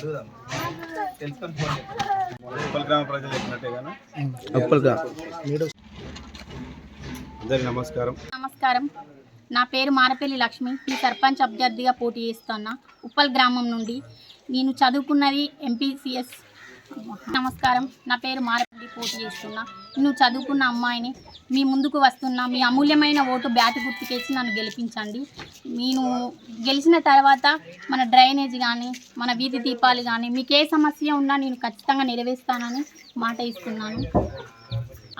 అడుగుదాం. తెలుసుకొని ఫోన్ ఉప్పల్ గ్రామ ప్రజలు చెప్పినట్టే కానీ ఉప్పల్గా అందరికి నమస్కారం. నమస్కారం. నా పేరు మారపల్లి లక్ష్మి. ఈ సర్పంచ్ అభ్యర్థిగా పోటీ చేస్తున్నా ఉప్పల్ గ్రామం నుండి నేను చదువుకున్నది ఎంపీసీఎస్ నమస్కారం. నా పేరు మారపల్లి పోటీ చేస్తున్నా. నువ్వు చదువుకున్న అమ్మాయిని మీ ముందుకు వస్తున్నా మీ అమూల్యమైన ఓటు బ్యాట్ గుర్తుకేసి నన్ను గెలిపించండి. నేను గెలిచిన తర్వాత మన డ్రైనేజ్ కానీ మన వీధి దీపాలు కానీ మీకు ఏ సమస్య ఉన్నా నేను ఖచ్చితంగా నెరవేరుస్తానని మాట ఇస్తున్నాను.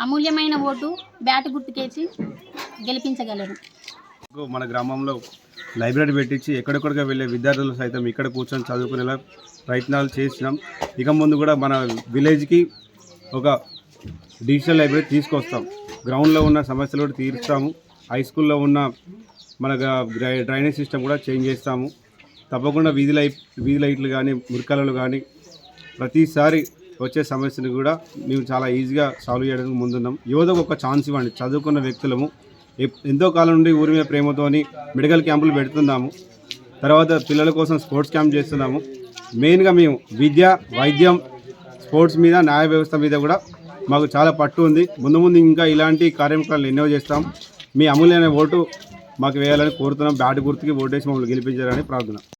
అమూల్యమైన ఓటు బ్యాట్ గుర్తుకేసి గెలిపించగలరు మన గ్రామంలో లైబ్రరీ పెట్టించి ఎక్కడెక్కడికి వెళ్ళే విద్యార్థులు సైతం ఇక్కడ కూర్చొని చదువుకునేలా ప్రయత్నాలు చేసినాం. ఇక ముందు కూడా మన విలేజ్కి ఒక డిజిటల్ లైబ్రరీ తీసుకొస్తాం. గ్రౌండ్లో ఉన్న సమస్యలు కూడా తీరుస్తాము. హై స్కూల్లో ఉన్న మన గ- డ్రై- డ్రైనేజ్ సిస్టమ్ కూడా చేంజ్ చేస్తాము. తప్పకుండా వీధి లైట్ వీధి లైట్లు కానీ మురికలలు కానీ ప్రతిసారి వచ్చే సమస్యను కూడా మేము చాలా ఈజీగా సాల్వ్ చేయడానికి ముందున్నాం. యువతకు ఒక ఛాన్స్ ఇవ్వండి. చదువుకున్న వ్యక్తులము ఎంతో కాలం నుండి ఊరి మీద ప్రేమతోని మెడికల్ క్యాంపులు పెడుతున్నాము. తర్వాత పిల్లల కోసం స్పోర్ట్స్ క్యాంప్ చేస్తున్నాము. మెయిన్గా మేము విద్య వైద్యం స్పోర్ట్స్ మీద న్యాయ వ్యవస్థ మీద కూడా మాకు చాలా పట్టు ఉంది. ముందు ముందు ఇంకా ఇలాంటి కార్యక్రమాలు ఎన్నో చేస్తాం. మీ అమూల్యమైన ఓటు మాకు వేయాలని కోరుతున్నాం. బ్యాట్ గుర్తుకి ఓటేసి మమ్మల్ని గెలిపించాలని ప్రార్థన.